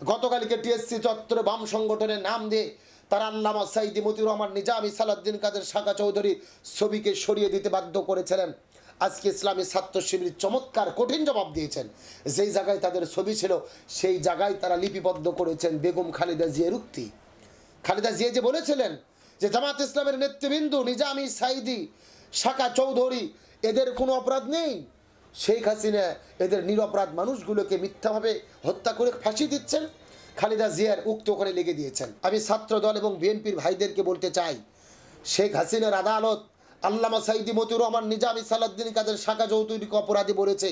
গতকালকে টিএসসি চত্বরে বাম সংগঠনের নাম দিয়ে তারা আল্লামা সাইদি মতিউর রহমান নিজামী সালাদ্দিন কাদের শাখা চৌধুরী ছবিকে সরিয়ে দিতে বাধ্য করেছিলেন। আজকে ইসলামী ছাত্র শিবির চমৎকার, কঠিন জবাব দিয়েছেন। যেই জায়গায় তাদের ছবি ছিল, সেই জায়গায় তারা লিপিবদ্ধ করেছেন বেগম খালেদা জিয়ার উক্তি। খালেদা জিয়া যে বলেছিলেন যে জামাত ইসলামের নেতৃবৃন্দ নিজামি সাইদি শাখা চৌধুরী, এদের কোনো অপরাধ নেই। শেখ হাসিনা এদের নিরপরাধ মানুষগুলোকে মিথ্যাভাবে হত্যা করে ফাঁসি দিচ্ছেন, খালেদা জিয়ার উক্ত ওখানে লেগে দিয়েছেন। আমি ছাত্র দল এবং বিএনপির ভাইদেরকে বলতে চাই, শেখ হাসিনার আদালত আল্লামা সাইদি মতিউর রহমান নিজামি সালাদ্দিন কাদের শাখা চৌধুরীকে অপরাধী বলেছে,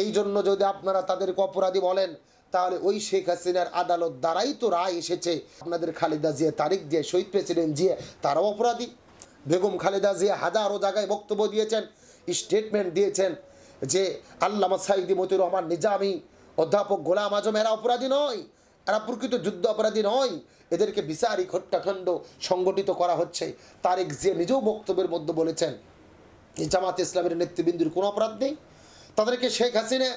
এই জন্য যদি আপনারা তাদেরকে অপরাধী বলেন, তাহলে ওই শেখ হাসিনার আদালত দ্বারাই তো রায় এসেছে। আপনাদের খালেদা জিয়া তারিক দিয়ে শহীদ প্রেসিডেন্ট জিয়া তারাও অপরাধী। বেগম খালেদা জিয়া হাজারো জায়গায় বক্তব্য দিয়েছেন, স্টেটমেন্ট দিয়েছেন যে আল্লামা সাইদি মতিউর রহমান নিজামি অধ্যাপক গোলাম আজম, এরা অপরাধী নয়। এরা প্রকৃত যুদ্ধ অপরাধী নয়। এদেরকে বিচারিক হত্যাকাণ্ড সংগঠিত করা হচ্ছে। তারেক যে নিজেও বক্তব্যের মধ্যে বলেছেন জামাত ইসলামের নেতৃবৃন্দুর কোনো অপরাধ নেই। তাদেরকে শেখ হাসিনা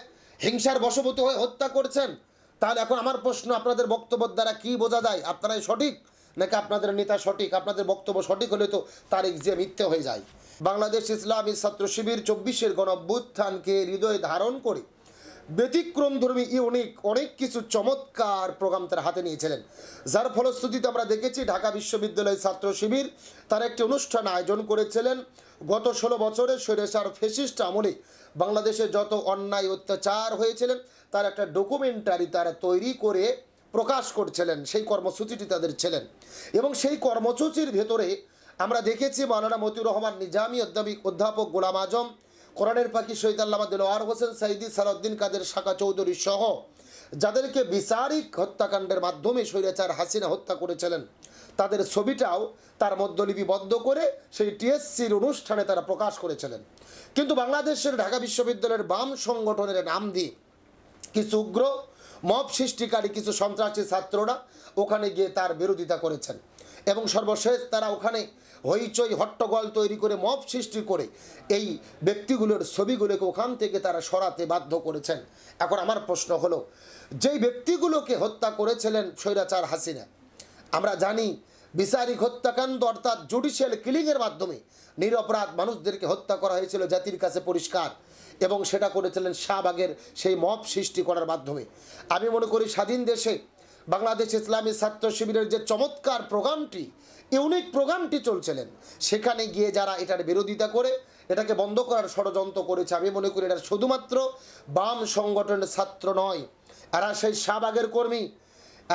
হিংসার বশবর্তী হয়ে হত্যা করছেন। তাহলে এখন আমার প্রশ্ন, আপনাদের বক্তব্য দ্বারা কি বোঝা যায়? আপনারাই সঠিক? নাকি আপনাদের নেতা সঠিক? আপনাদের বক্তব্য সঠিক হলে তো তারেক জিয়া মিথ্যে হয়ে যায়। বাংলাদেশ ইসলামী ছাত্র শিবির চব্বিশের গণঅভ্যুত্থানকে হৃদয়ে ধারণ করে ব্যতিক্রম ধর্মী ইউনিক অনেক কিছু চমৎকার প্রোগ্রাম তারা হাতে নিয়েছিলেন। যার ফলশ্রুতিতে আমরা দেখেছি ঢাকা বিশ্ববিদ্যালয় ছাত্র শিবির তার একটি অনুষ্ঠান আয়োজন করেছিলেন। গত ষোলো বছরের স্বৈরাচার ফেসিস্ট আমলে বাংলাদেশে যত অন্যায় অত্যাচার হয়েছিলেন, তার একটা ডকুমেন্টারি তারা তৈরি করে প্রকাশ করছিলেন, সেই কর্মসূচিটি তাদের ছিলেন। এবং সেই কর্মসূচির ভেতরে আমরা দেখেছি মাওলানা মতিউর রহমান নিজামী অধ্যাপিক অধ্যাপক গোলাম আজম, কোরআনের পাখি শহীদ আল্লামা দিলওয়ার হোসেন, সাইদি সালাউদ্দিন কাদের শাখা চৌধুরী সহ যাদেরকে বিচারিক হত্যাকাণ্ডের মাধ্যমে স্বৈরাচার হাসিনা হত্যা করেছিলেন, তাদের ছবিটাও তার মধ্যলিপিবদ্ধ করে সেই টিএসসির অনুষ্ঠানে তারা প্রকাশ করেছিলেন। কিন্তু বাংলাদেশের ঢাকা বিশ্ববিদ্যালয়ের বাম সংগঠনের নাম দিয়ে কিছু উগ্র মব সৃষ্টিকারী কিছু সন্ত্রাসী ছাত্ররা ওখানে গিয়ে তার বিরোধিতা করেছেন। এবং সর্বশেষ তারা ওখানে হইচই, হট্টগোল তৈরি করে মব সৃষ্টি করে এই ব্যক্তিগুলোর ছবিগুলোকে ওখান থেকে তারা সরাতে বাধ্য করেছেন। এখন আমার প্রশ্ন হলো, যেই ব্যক্তিগুলোকে হত্যা করেছিলেন স্বৈরাচার হাসিনা, আমরা জানি বিচারিক হত্যাকাণ্ড অর্থাৎ জুডিশিয়াল কিলিংয়ের মাধ্যমে নিরপরাধ মানুষদেরকে হত্যা করা হয়েছিল জাতির কাছে পরিষ্কার। এবং সেটা করেছিলেন শাহবাগের সেই মব সৃষ্টি করার মাধ্যমে। আমি মনে করি স্বাধীন দেশে বাংলাদেশ ইসলামী ছাত্র শিবিরের যে চমৎকার প্রোগ্রামটি, ইউনিক প্রোগ্রামটি চলছিলেন, সেখানে গিয়ে যারা এটার বিরোধিতা করে, এটাকে বন্ধ করার ষড়যন্ত্র করেছে, আমি মনে করি এটা শুধুমাত্র বাম সংগঠনের ছাত্র নয়, এরা সেই শাহবাগের কর্মী,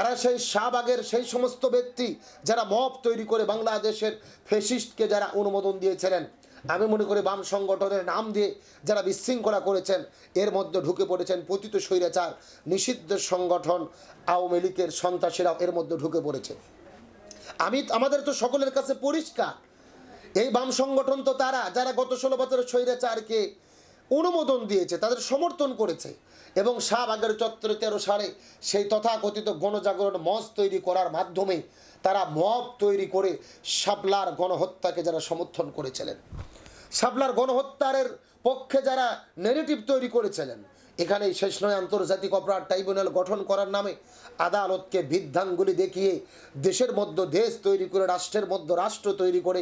এরা সেই শাহবাগের সেই সমস্ত ব্যক্তি যারা মব তৈরি করে বাংলাদেশের ফেসিস্টকে যারা অনুমোদন দিয়েছিলেন আমি মনে করি বাম সংগঠনের নাম দিয়ে যারা বিশৃঙ্খলা করেছেন, এর মধ্যে ঢুকে পড়েছেন পতিত স্বৈরাচার, নিষিদ্ধ সংগঠন, আওয়ামী লীগের সন্ত্রাসীরাও এর মধ্যে ঢুকে পড়েছে। আমি, আমাদের তো সকলের কাছে পরিষ্কার। এই বাম সংগঠন তো তারা, যারা গত ষোলো বছরের স্বৈরাচারকে অনুমোদন দিয়েছে, তাদের সমর্থন করেছে এবং শাহবাগের চত্বরে তেরো সালে সেই তথাকথিত গণজাগরণ মঞ্চ তৈরি করার মাধ্যমে তারা মব তৈরি করে শাপলার গণহত্যাকে যারা সমর্থন করেছিলেন। শাপলার গণহত্যারের পক্ষে যারা নেগেটিভ তৈরি করেছিলেন, এখানেই শেষ নয় আন্তর্জাতিক অপরাধ ট্রাইব্যুনাল গঠন করার নামে আদালতকে বিধানগুলি দেখিয়ে দেশের মধ্যে দেশ তৈরি করে, রাষ্ট্রের মধ্যে রাষ্ট্র তৈরি করে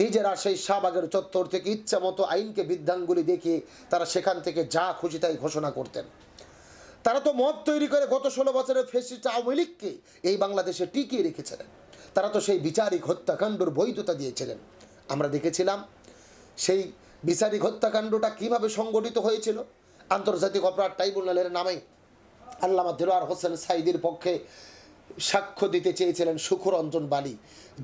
নিজেরা সেই শাহবাগের চত্বর থেকে ইচ্ছা মতো আইনকে বিধানগুলি দেখিয়ে তারা সেখান থেকে যা খুশি তাই ঘোষণা করতেন। তারা তো মত তৈরি করে গত ষোলো বছরের ফেসিস্ট আওয়ামী লীগকে এই বাংলাদেশে টিকিয়ে রেখেছিলেন। তারা তো সেই বিচারিক হত্যাকাণ্ডর বৈধতা দিয়েছিলেন। আমরা দেখেছিলাম সেই বিচারিক হত্যাকাণ্ডটা কীভাবে সংগঠিত হয়েছিল? আন্তর্জাতিক অপরাধ ট্রাইব্যুনালের নামে আল্লামা দিলওয়ার হোসেন সাইদির পক্ষে সাক্ষ্য দিতে চেয়েছিলেন সুখরঞ্জন বালি।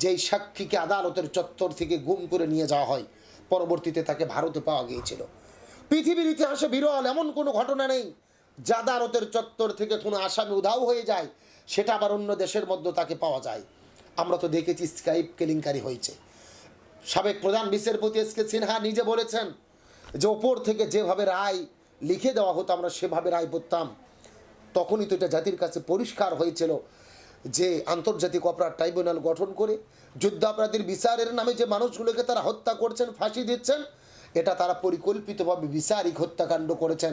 যেই সাক্ষীকে আদালতের চত্বর থেকে গুম করে নিয়ে যাওয়া হয়, পরবর্তীতে তাকে ভারতে পাওয়া গিয়েছিল। পৃথিবীর ইতিহাসে বিরল এমন কোনো ঘটনা নেই, যা আদালতের চত্বর থেকে কোনো আসামি উধাও হয়ে যায়, সেটা আবার অন্য দেশের মধ্যে তাকে পাওয়া যায়। আমরা তো দেখেছি স্কাইপ কেলেঙ্কারি হয়েছে। সাবেক প্রধান বিচারপতি এস কে সিনহা নিজে বলেছেন যে ওপর থেকে যেভাবে রায় লিখে দেওয়া হতো, আমরা সেভাবে রায় পড়তাম। তখনই তো এটা জাতির কাছে পরিষ্কার হয়েছিল যে আন্তর্জাতিক অপরাধ ট্রাইব্যুনাল গঠন করে যুদ্ধাপরাধীর বিচারের নামে যে মানুষগুলোকে তারা হত্যা করছেন, ফাঁসি দিচ্ছেন, এটা তারা পরিকল্পিতভাবে বিচারিক হত্যাকাণ্ড করেছেন।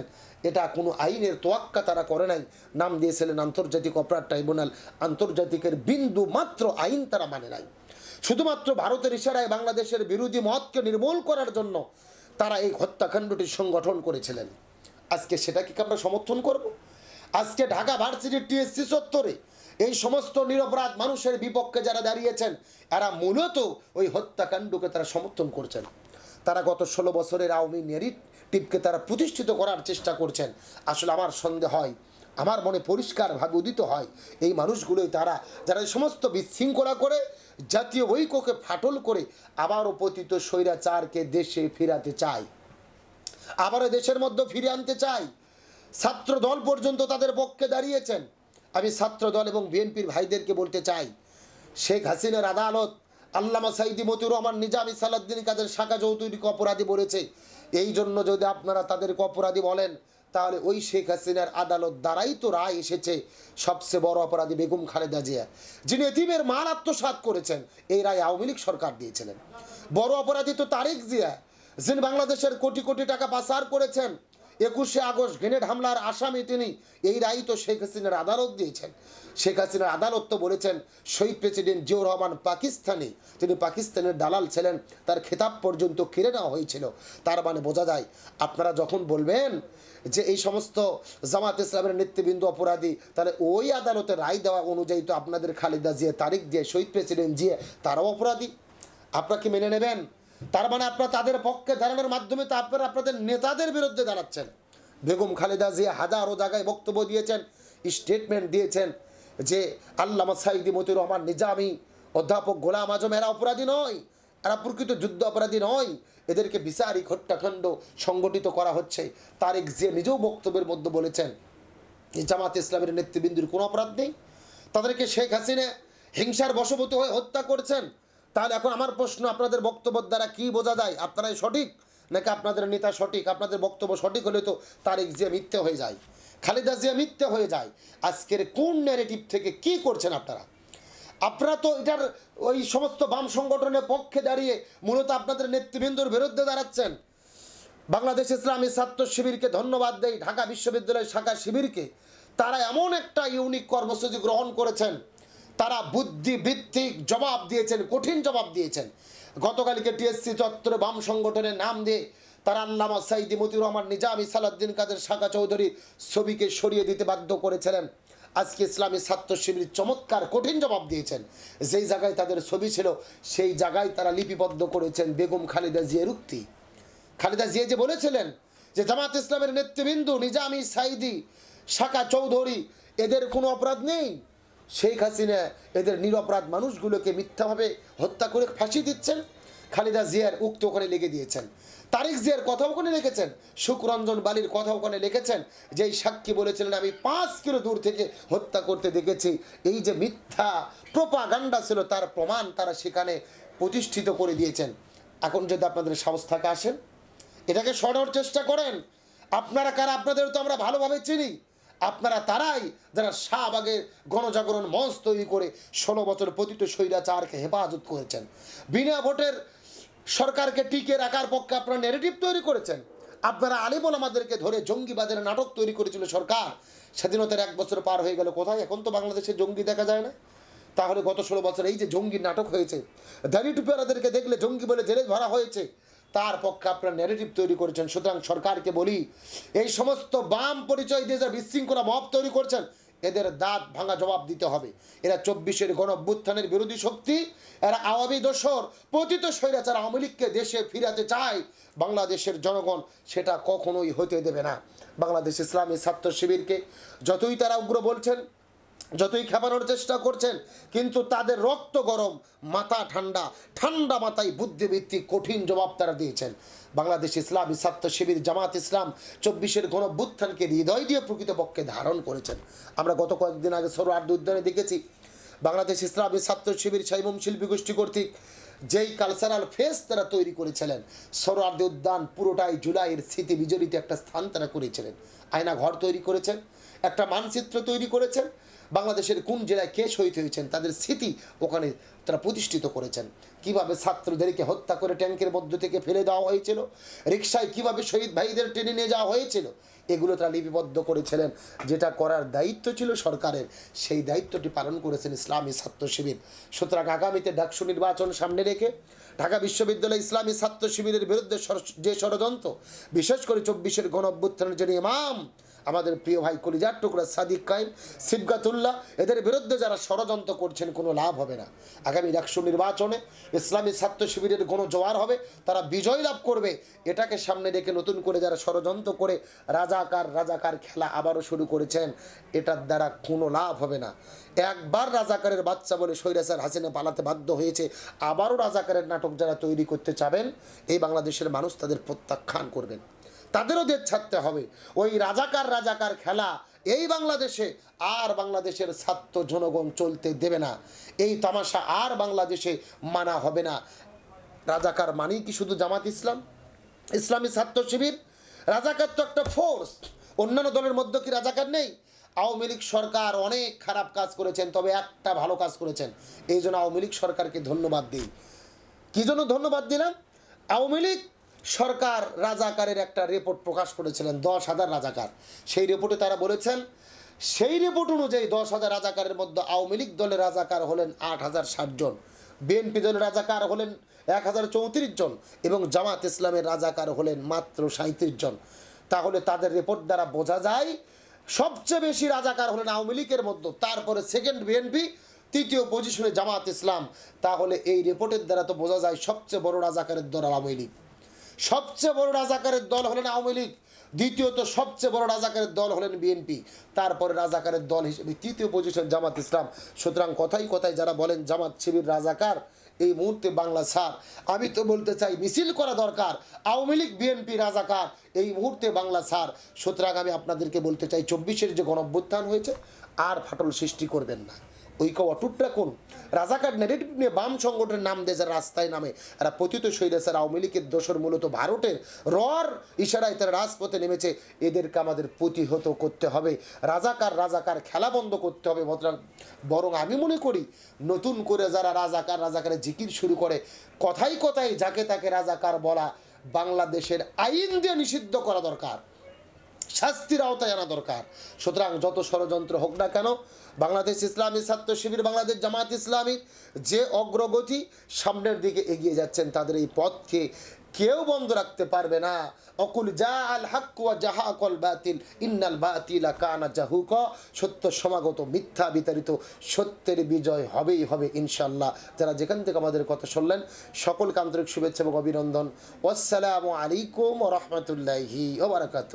এটা কোনো আইনের তোয়াক্কা তারা করে নাই। নাম দিয়েছিলেন আন্তর্জাতিক অপরাধ ট্রাইব্যুনাল। আন্তর্জাতিকের বিন্দু মাত্র আইন তারা মানে নাই। শুধুমাত্র ভারতের ইশারায় বাংলাদেশের বিরোধী মতকে নির্মূল করার জন্য তারা এই হত্যাকাণ্ডটি সংগঠন করেছিলেন। আজকে সেটাকে কি আমরা সমর্থন করব? আজকে ঢাকা ভার্সিটির টিএসসি চত্বরে এই সমস্ত নিরপরাধ মানুষের বিপক্ষে যারা দাঁড়িয়েছেন, এরা মূলত ওই হত্যাকাণ্ডকে তারা সমর্থন করছেন। তারা গত ষোলো বছরের আওয়ামী নেরিটিভকে তারা প্রতিষ্ঠিত করার চেষ্টা করছেন। আসলে আমার সন্দেহ হয় আমার মনে পরিষ্কারভাবে উদিত হয়। এই মানুষগুলোই তারা, যারা সমস্ত বিশৃঙ্খলা করে, জাতীয় ঐক্যকে ফাটল করে আবারও পতিত স্বৈরাচারকে দেশে ফিরাতে চায়। আবারও দেশের মধ্যে ফিরে আনতে চাই ছাত্র দল পর্যন্ত তাদের পক্ষে দাঁড়িয়েছেন। আমি ছাত্র দল এবং বিএনপির ভাইদেরকে বলতে চাই, শেখ হাসিনার আদালত আল্লামা সাইদি মতিউর রহমান নিজামী সালাদ্দিন কাদের শাখা চৌধুরীকে অপরাধী বলেছে। এই জন্য যদি আপনারা তাদেরকে অপরাধী বলেন তাহলে ওই শেখ হাসিনার আদালত দ্বারাই তো রায় এসেছে সবচেয়ে বড় অপরাধী বেগম খালেদা জিয়া, যিনি এতিমের মাল আত্মসাৎ করেছেন। এই রায় আওয়ামী লীগ সরকার দিয়েছিলেন। বড় অপরাধী তো তারেক জিয়া, যিনি বাংলাদেশের কোটি কোটি টাকা পাচার করেছেন। একুশে আগস্ট গ্রেনেড হামলার আসামি তিনি, এই রায় তো শেখ হাসিনার আদালত দিয়েছেন। শেখ হাসিনার আদালত তো বলেছেন, শহীদ প্রেসিডেন্ট জিয়াউর রহমান পাকিস্তানি, তিনি পাকিস্তানের দালাল ছিলেন, তার খেতাব পর্যন্ত কেড়ে নেওয়া হয়েছিল। তার মানে বোঝা যায়, আপনারা যখন বলবেন যে এই সমস্ত জামাত ইসলামের নেতৃবৃন্দ অপরাধী, তাহলে ওই আদালতের রায় দেওয়া অনুযায়ী তো আপনাদের খালেদা জিয়া তারিখ দিয়ে শহীদ প্রেসিডেন্ট জিয়া, তারাও অপরাধী। আপনারা কি মেনে নেবেন? তার মানে আপনারা তাদের পক্ষে দাঁড়ানোর মাধ্যমে তো আপনারা আপনাদের নেতাদের বিরুদ্ধে দাঁড়াচ্ছেন। বেগম খালেদা জিয়া হাজারো জায়গায় বক্তব্য দিয়েছেন স্টেটমেন্ট দিয়েছেন যে আল্লামা সাইদি মতিউর রহমান নিজামি অধ্যাপক গোলাম আজম এরা অপরাধী নয়। এরা প্রকৃত যুদ্ধ অপরাধী নয়। এদেরকে বিচারিক হত্যাকাণ্ড সংগঠিত করা হচ্ছে। তারেক জিয়া নিজেও বক্তব্যের মধ্যে বলেছেন যে জামাত ইসলামের নেতৃবৃন্দুর কোনো অপরাধ নেই। তাদেরকে শেখ হাসিনা হিংসার বশবর্তী হয়ে হত্যা করছেন। তাহলে এখন আমার প্রশ্ন, আপনাদের বক্তব্য দ্বারা কি বোঝা যায়? আপনারাই সঠিক? নাকি আপনাদের নেতা সঠিক? আপনাদের বক্তব্য সঠিক হলে তো তারেক জিয়া মিথ্যে হয়ে যায়। খালেদা জিয়া মিথ্যে হয়ে যায়। আজকের কোন ন্যারেটিভ থেকে কি করছেন আপনারা? আপনারা তো এটার ওই সমস্ত বাম সংগঠনের পক্ষে দাঁড়িয়ে মূলত আপনাদের নেতৃবৃন্দর বিরুদ্ধে দাঁড়াচ্ছেন। বাংলাদেশ ইসলামী ছাত্র শিবিরকে ধন্যবাদ দেই, ঢাকা বিশ্ববিদ্যালয় শাখা শিবিরকে। তারা এমন একটা ইউনিক কর্মসূচি গ্রহণ করেছেন। তারা বুদ্ধিভিত্তিক জবাব দিয়েছেন, কঠিন জবাব দিয়েছেন। গতকালকে টিএসসি চত্বরে বাম সংগঠনের নাম দিয়ে তারা আল্লামা সাইদি মতিউর রহমান, নিজামী সালাদ্দিন কাদের, শাখা চৌধুরী ছবিকে সরিয়ে দিতে বাধ্য করেছিলেন। আজকে ইসলামী ছাত্র শিবির চমৎকার, কঠিন জবাব দিয়েছেন। যেই জায়গায় তাদের ছবি ছিল, সেই জায়গায় তারা লিপিবদ্ধ করেছেন বেগম খালেদা জিয়ার উক্তি। খালেদা জিয়া যে বলেছিলেন যে, জামাত ইসলামের নেতৃবৃন্দ নিজামি সাইদি, শাখা চৌধুরী, এদের কোনো অপরাধ নেই। শেখ হাসিনা এদের নিরপরাধ মানুষগুলোকে মিথ্যাভাবে হত্যা করে ফাঁসি দিচ্ছেন। খালেদা জিয়ার উক্ত ওখানে লেগে দিয়েছেন। তারিক জিয়ার কথা ওখানে লিখেছেন। সুখরঞ্জন বালির কথা ওখানে লিখেছেন। যে এই সাক্ষী বলেছিলেন, আমি পাঁচ কিলো দূর থেকে হত্যা করতে দেখেছি। এই যে মিথ্যা প্রোপাগান্ডা ছিল, তার প্রমাণ তারা সেখানে প্রতিষ্ঠিত করে দিয়েছেন। এখন যদি আপনাদের সাহস থাকে, আসেন। এটাকে সরানোর চেষ্টা করেন। আপনারা কারা? আপনাদের তো আমরা ভালোভাবে চিনি। আপনারা তারাই যারা শাহবাগের গণজাগরণ মঞ্চ তৈরি করে ষোলো বছর পতিত স্বৈরাচারকে হেফাজত করেছেন। বিনা ভোটের সরকারকে টিকে রাখার পক্ষে আপনারা নেগেটিভ তৈরি করেছেন। আপনারা আলিমুল আমাদেরকে ধরে জঙ্গিবাদের নাটক তৈরি করেছিল সরকার। স্বাধীনতার এক বছর পার হয়ে গেল, কোথায়? এখন তো বাংলাদেশে জঙ্গি দেখা যায় না। তাহলে গত ষোলো বছর এই যে জঙ্গির নাটক হয়েছে দাড়ি টুপিওয়ালাদেরকে দেখলে জঙ্গি বলে জেলে ধরা হয়েছে, তার পক্ষে আপনারা ন্যারেটিভ তৈরি করেছেন। সুতরাং সরকারকে বলি, এই সমস্ত বাম পরিচয় দিয়ে যারা বিশৃঙ্খলা মব তৈরি করছেন এদের দাঁত ভাঙা জবাব দিতে হবে। এরা চব্বিশের গণভ্যুত্থানের বিরোধী শক্তি। এরা আওয়ামী দোসর পতিত স্বৈরাচার আওয়ামী লীগকে দেশে ফিরাতে চায়। বাংলাদেশের জনগণ সেটা কখনোই হতে দেবে না। বাংলাদেশ ইসলামী ছাত্র শিবিরকে যতই তারা উগ্র বলছেন যতই খেপানোর চেষ্টা করছেন, কিন্তু তাদের রক্ত গরম, মাথা ঠান্ডা ঠান্ডা মাথায় বুদ্ধিভিত্তিক কঠিন জবাব তারা দিয়েছেন। বাংলাদেশ ইসলামী ছাত্র শিবির জামাত ইসলাম চব্বিশের গণভ্যুত্থানকে হৃদয় দিয়ে প্রকৃতপক্ষে ধারণ করেছেন। আমরা গত কয়েকদিন আগে সরোয়ার্দ উদ্যানে দেখেছি, বাংলাদেশ ইসলামী ছাত্র শিবির সাইমম শিল্পী গোষ্ঠী কর্তৃক যেই কালচারাল ফেস তারা তৈরি করেছিলেন সরোয়ার্দী উদ্যান পুরোটাই জুলাইয়ের স্মৃতি বিজড়িত একটা স্থান তারা করেছিলেন। আয়না ঘর তৈরি করেছেন, একটা মানচিত্র তৈরি করেছেন বাংলাদেশের কোন জেলায় কে শহীদ হয়েছেন, তাদের স্মৃতি ওখানে তারা প্রতিষ্ঠিত করেছেন। কীভাবে ছাত্রদেরকে হত্যা করে ট্যাঙ্কের মধ্য থেকে ফেলে দেওয়া হয়েছিল? রিক্সায় কীভাবে শহীদ ভাইদের টেনে নিয়ে যাওয়া হয়েছিল? এগুলো তারা লিপিবদ্ধ করেছিলেন। যেটা করার দায়িত্ব ছিল সরকারের। সেই দায়িত্বটি পালন করেছেন ইসলামী ছাত্র শিবির। সুতরাং আগামীতে ডাকসু নির্বাচন সামনে রেখে ঢাকা বিশ্ববিদ্যালয় ইসলামী ছাত্র শিবিরের বিরুদ্ধে যে ষড়যন্ত্র, বিশেষ করে চব্বিশের গণ অভ্যুত্থানের যে ইমাম আমাদের প্রিয় ভাই কলিজার টুকরা সাদিক কাইম সিবগাতুল্লাহ, এদের বিরুদ্ধে যারা ষড়যন্ত্র করছেন, কোনো লাভ হবে না। আগামী একশো নির্বাচনে ইসলামী ছাত্র শিবিরের কোনো জোয়ার হবে, তারা বিজয় লাভ করবে, এটাকে সামনে রেখে নতুন করে যারা ষড়যন্ত্র করে রাজাকার রাজাকার খেলা আবারও শুরু করেছেন, এটার দ্বারা কোনো লাভ হবে না। একবার রাজাকারের বাচ্চা বলে সৈরাসার হাসিনা পালাতে বাধ্য হয়েছে, আবারও রাজাকারের নাটক যারা তৈরি করতে চাবেন, এই বাংলাদেশের মানুষ তাদের প্রত্যাখ্যান করবেন। তাদেরও দেশ ছাড়তে হবে। ওই রাজাকার রাজাকার খেলা এই বাংলাদেশে আর বাংলাদেশের ছাত্র জনগণ চলতে দেবে না। এই তামাশা আর বাংলাদেশে মানা হবে না। রাজাকার মানেই কি শুধু জামাত ইসলাম? ইসলামী ছাত্র শিবির? রাজাকার তো একটা ফোর্স অন্যান্য দলের মধ্যে কি রাজাকার নেই? আওয়ামী লীগ সরকার অনেক খারাপ কাজ করেছেন, তবে একটা ভালো কাজ করেছেন। এই জন্য আওয়ামী লীগ সরকারকে ধন্যবাদ দিই। কি জন্য ধন্যবাদ দিলাম? আওয়ামী লীগ সরকার রাজাকারের একটা রিপোর্ট প্রকাশ করেছিলেন, দশ হাজার রাজাকার। সেই রিপোর্টে তারা বলেছেন, সেই রিপোর্ট অনুযায়ী দশ হাজার রাজাকারের মধ্যে আওয়ামী লীগ দলের রাজাকার হলেন আট হাজার ষাট জন, বিএনপি দলের রাজাকার হলেন এক হাজার চৌত্রিশ জন এবং জামাত ইসলামের রাজাকার হলেন মাত্র সাঁত্রিশ জন। তাহলে তাদের রিপোর্ট দ্বারা বোঝা যায়, সবচেয়ে বেশি রাজাকার হলেন আওয়ামী লীগের মধ্যে, তারপরে সেকেন্ড বিএনপি, তৃতীয় পজিশনে জামাত ইসলাম। তাহলে এই রিপোর্টের দ্বারা তো বোঝা যায় সবচেয়ে বড় রাজাকারের দল আওয়ামী লীগ। সবচেয়ে বড় রাজাকারের দল হলেন আওয়ামী লীগ। দ্বিতীয়ত সবচেয়ে বড় রাজাকারের দল হলেন বিএনপি। তারপরে রাজাকারের দল হিসেবে তৃতীয় পজিশন জামাত ইসলাম। সুতরাং কথাই কথাই যারা বলেন জামাত শিবির রাজাকার, এই মুহূর্তে বাংলা সার আমি তো বলতে চাই, মিছিল করা দরকার। আওয়ামী লীগ, বিএনপি রাজাকার, এই মুহূর্তে বাংলা সার সুতরাং আমি আপনাদেরকে বলতে চাই, চব্বিশের যে গণঅভ্যুত্থান হয়েছে, আর ফাটল সৃষ্টি করবেন না। ঐক্য অটুট রাখুন রাজাকার নেগেটিভ নিয়ে বাম সংগঠনের নাম দেয় যারা রাস্তায় নামে, এরা পতিত শৈলেসার আওয়ামী লীগের দোষর মূলত ভারতের রর ইশারায় তারা রাজপথে নেমেছে। এদেরকে আমাদের প্রতিহত করতে হবে। রাজাকার রাজাকার খেলা বন্ধ করতে হবে বরং বরং আমি মনে করি, নতুন করে যারা রাজাকার, রাজাকারের জিকির শুরু করে, কথাই কথাই যাকে তাকে রাজাকার বলা বাংলাদেশের আইন দিয়ে নিষিদ্ধ করা দরকার। শাস্তির আওতায় আনা দরকার। সুতরাং যত ষড়যন্ত্র হোক না কেন, বাংলাদেশ ইসলামী ছাত্র শিবির, বাংলাদেশ জামাত ইসলামী যে অগ্রগতি সামনের দিকে এগিয়ে যাচ্ছেন, তাদের এই পথকে কেউ বন্ধ রাখতে পারবে না। অকুল যা আল হাকুয়া জাহা কল বাতিল, ইন্নাল বাতিলা কানা জাহুক। সত্য সমাগত, মিথ্যা বিতাড়িত, সত্যের বিজয় হবেই হবে ইনশাল্লাহ যারা যেখান থেকে আমাদের কথা শুনলেন, সকলকে আন্তরিক শুভেচ্ছা এবং অভিনন্দন। আসসালামু আলাইকুম রহমতুল্লাহি ওবরাকাত